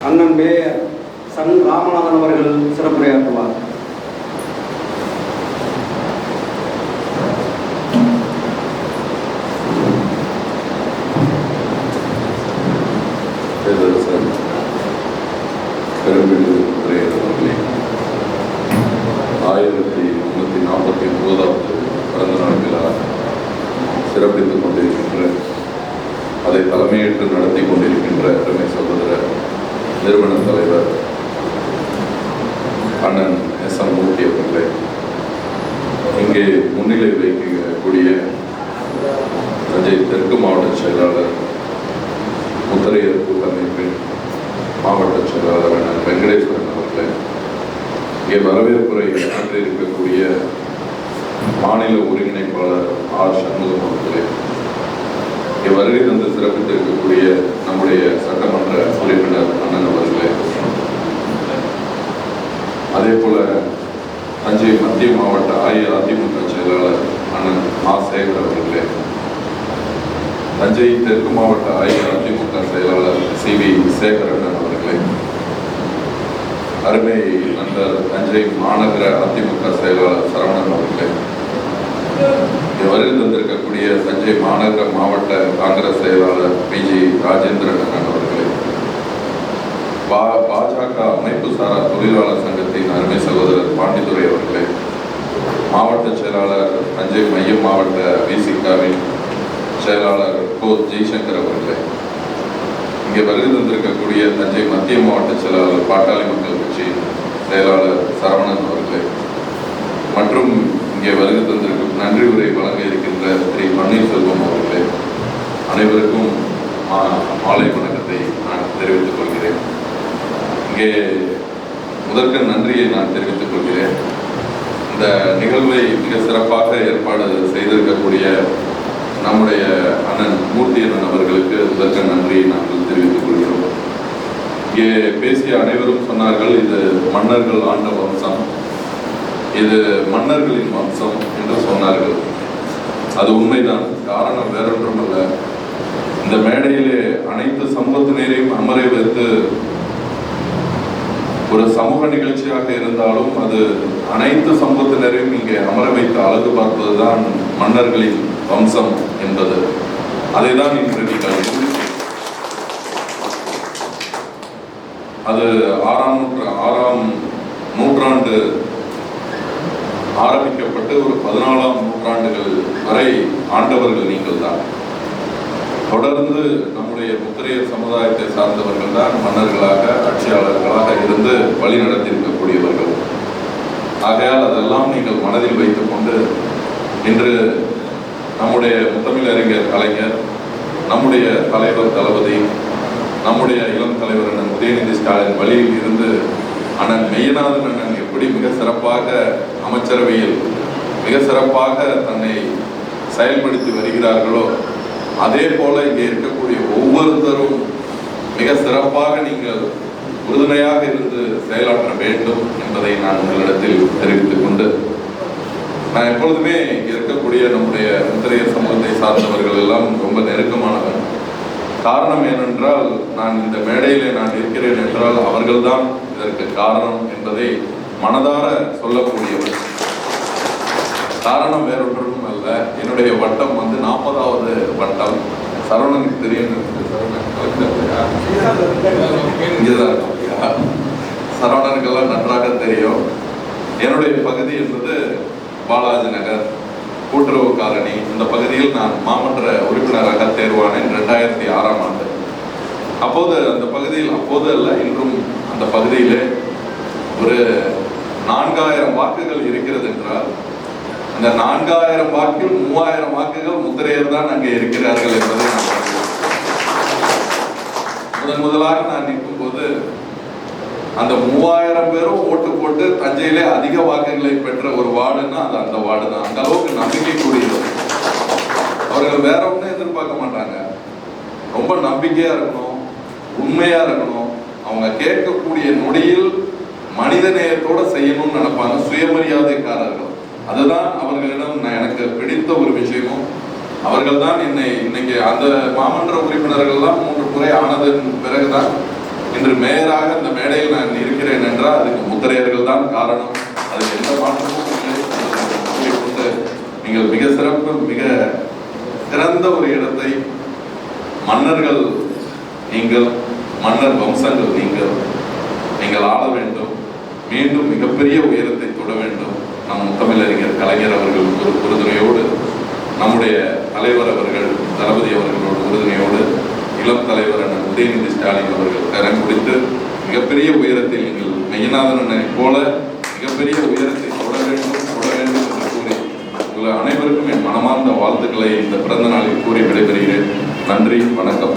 அண்ணன் mayor Sun Ramanathan அவர்கள் சிறப்புரையாற்றுவார் ஆயிரத்தி முன்னூற்றி நாற்பத்தி ஒன்பதாவது பிறந்த நாள் விழா சிறப்பித்துக் கொண்டிருக்கின்ற அதை தலைமையேற்று நடத்தி கொண்டிருக்கின்ற அருமை சகோதரர் நிறுவன தலைவர் அண்ணன் எஸ் எம் மூர்த்தி அவர்களை இங்கே முன்னிலை வைக்கக்கூடிய தஞ்சை தெற்கு மாவட்ட செயலாளர் முத்தரையர் கூட்டமைப்பின் மாவட்ட செயலாளரான வெங்கடேஸ்வரன் அவர்களை இங்கே வரவேற்புரை ஆற்றியிருக்கக்கூடிய மாநில ஒருங்கிணைப்பாளர் ஆர் சண்முகம் அவர்களே இங்கே வருகை தந்து சிறப்பித்திருக்கக்கூடிய நம்முடைய சட்டமன்ற உறுப்பினர் அண்ணன் அவர்களே. அதே போல தஞ்சை மத்திய மாவட்ட அஇஅதிமுக செயலாளர் அண்ணன் மா சேகர் அவர்களே. தஞ்சை தெற்கு மாவட்ட அஇஅதிமுக செயலாளர் சி வி சேகரண்ணன் அவர்களே. அருமை நண்பர் தஞ்சை மாநகர அதிமுக செயலாளர் சரவணன் அவர்களே. இங்கே வருகை தந்திருக்கக்கூடிய தஞ்சை மாநகர மாவட்ட காங்கிரஸ் செயலாளர் பி ஜி ராஜேந்திரன் அண்ணன். பா பாஜக அமைப்பு சாரா தொழிலாளர் சங்கத்தின் அருமை சகோதரர் பாண்டித்துரை அவர்களே மாவட்ட செயலாளர் தஞ்சை மைய மாவட்ட விசிகாவின் செயலாளர் கோ ஜெய்சங்கர் அவர்களே இங்கே வருகை தந்திருக்கக்கூடிய தஞ்சை மத்திய மாவட்ட செயலாளர் பாட்டாளி மக்கள் கட்சியின் செயலாளர் சரவணன் அவர்களே மற்றும் இங்கே வருகை தந்திருக்கும் நன்றி உரை வழங்க இருக்கின்ற திரு பன்னீர்செல்வம் அவர்களே அனைவருக்கும் மா- மாலை வணக்கத்தை நான் தெரிவித்துக் கொள்கிறேன். இங்கே முதற்க நன்றியை நான் தெரிவித்துக் கொள்கிறேன். இந்த நிகழ்வை மிக சிறப்பாக ஏற்பாடு செய்திருக்கக்கூடிய நம்முடைய அண்ணன் மூர்த்தி அண்ணன் அவர்களுக்கு முதற்க நன்றியை நாங்கள் தெரிவித்துக் கொள்கிறோம். இங்கே பேசிய அனைவரும் சொன்னார்கள் இது மன்னர்கள் ஆண்ட வம்சம். இது மன்னர்களின் வம்சம் என்று சொன்னார்கள். அது உண்மைதான். காரணம் வேறொன்றுமல்ல இந்த மேடையிலே அனைத்து சமூகத்தினரையும் அமரை வைத்து ஒரு சமூக நிகழ்ச்சியாக இருந்தாலும் அது அனைத்து சமூகத்தினரையும் இங்கே அமர வைத்து அழகு பார்ப்பதுதான் மன்னர்களின் வம்சம் என்பது. அதைதான் இன்று நீங்கள் அது ஆறாம் நூற்று ஆறாம் நூற்றாண்டு ஆரம்பிக்கப்பட்டு ஒரு பதினாலாம் நூற்றாண்டுகள் வரை ஆண்டவர்கள் நீங்கள் தான் தொடர்ந்து நம்முடைய முத்திரையர் சமுதாயத்தை சார்ந்தவர்கள் தான் மன்னர்களாக ஆட்சியாளர்களாக இருந்து வழி நடத்தியிருக்கக்கூடியவர்கள். ஆகையால் அதெல்லாம் நீங்கள் மனதில் வைத்துக்கொண்டு இன்று நம்முடைய முத்தமிழறிஞர் கலைஞர் நம்முடைய தலைவர் தளபதி நம்முடைய இளம் தலைவர் அண்ணன் உதயநிதி ஸ்டாலின் வழியில் இருந்து அண்ணன் மெய்யநாதன் அண்ணன் எப்படி மிக சிறப்பாக அமைச்சரவையில் மிக சிறப்பாக தன்னை செயல்படுத்தி வருகிறார்களோ அதே போல இங்கே இருக்கக்கூடிய ஒவ்வொருத்தரும் மிக சிறப்பாக நீங்கள் உறுதுணையாக இருந்து செயலாற்ற வேண்டும் என்பதை நான் உங்களிடத்தில் தெரிவித்துக் கொண்டு நான் எப்பொழுதுமே இருக்கக்கூடிய நம்முடைய முத்திரைய சமூகத்தை சார்ந்தவர்கள் எல்லாம் ரொம்ப நெருக்கமானவன் காரணம் ஏனென்றால் நான் இந்த மேடையிலே நான் இருக்கிறேன் என்றால் அவர்கள்தான் இதற்கு காரணம் என்பதை மனதார சொல்லக்கூடியவர். காரணம் வேறொன்றும் அல்ல. என்னுடைய வட்டம் வந்து நாற்பதாவது வட்டம். சரவணனுக்கு தெரியும். இங்கேதான் இருக்காங்க சரவணனுக்கெல்லாம் நன்றாக தெரியும். என்னுடைய பகுதி என்பது பாலாஜி நகர் கூட்டுறவு காலனி. இந்த பகுதியில் நான் மாமன்ற உறுப்பினராக தேர்வானேன் ரெண்டாயிரத்தி ஆறாம் ஆண்டு. அப்போது அந்த பகுதியில் அப்போது அல்ல இன்றும் அந்த பகுதியிலே ஒரு நான்காயிரம் வாக்குகள் இருக்கிறது என்றால் இந்த நான்காயிரம் வாக்கில் மூவாயிரம் வாக்குகள் முத்திரையர் தான் அங்கே இருக்கிறார்கள் என்பதை நான் முதன் முதலாக நான் நிற்கும் போது அந்த மூவாயிரம் பேரும் ஓட்டு போட்டு தஞ்சையிலே அதிக வாக்குகளை பெற்ற ஒரு வார்டுன்னா அது அந்த வார்டு தான் அந்த அளவுக்கு நம்பிக்கை கூடியது. அவர்கள் வேற ஒன்றும் எதிர்பார்க்க மாட்டாங்க. ரொம்ப நம்பிக்கையா இருக்கணும் உண்மையா இருக்கணும். அவங்க கேட்கக்கூடிய நொடியில் மனிதநேயத்தோட செய்யணும்னு நினைப்பாங்க. சுயமரியாதைக்காரர்கள். அதுதான் அவர்களிடம் நான் எனக்கு பிடித்த ஒரு விஷயமும். அவர்கள் தான் என்னை இன்னைக்கு அந்த மாமன்ற உறுப்பினர்கள்லாம் மூன்று முறை ஆனதன் பிறகுதான் இன்று மேயராக இந்த மேடையில் நான் இருக்கிறேன் என்றால் அதுக்கு முத்திரையர்கள் தான் காரணம். அது எந்த மாற்றமும் நீங்கள் மிக சிறப்பு மிக சிறந்த ஒரு இடத்தை மன்னர்கள் நீங்கள் மன்னர் வம்சங்கள் நீங்கள் நீங்கள் ஆள வேண்டும். மீண்டும் மிகப்பெரிய உயரத்தை தொட வேண்டும். நம் முத்தமிழறிஞர் கலைஞர் அவர்கள் ஒரு உறுதுணையோடு நம்முடைய தலைவர் அவர்கள் தளபதி அவர்களோட உறுதுணையோடு இளம் தலைவர் அண்ணன் உதயநிதி ஸ்டாலின் அவர்கள் கரம் பிடித்து மிகப்பெரிய உயரத்தில் நீங்கள் மெய்யநாதன் அண்ணனை போல மிகப்பெரிய உயரத்தை தொட வேண்டும் தொட வேண்டும் என்று கூறி உங்கள் அனைவருக்கும் என் மனமார்ந்த வாழ்த்துக்களை இந்த பிறந்த நாளில் கூறி விடைபெறுகிறேன். நன்றி வணக்கம்.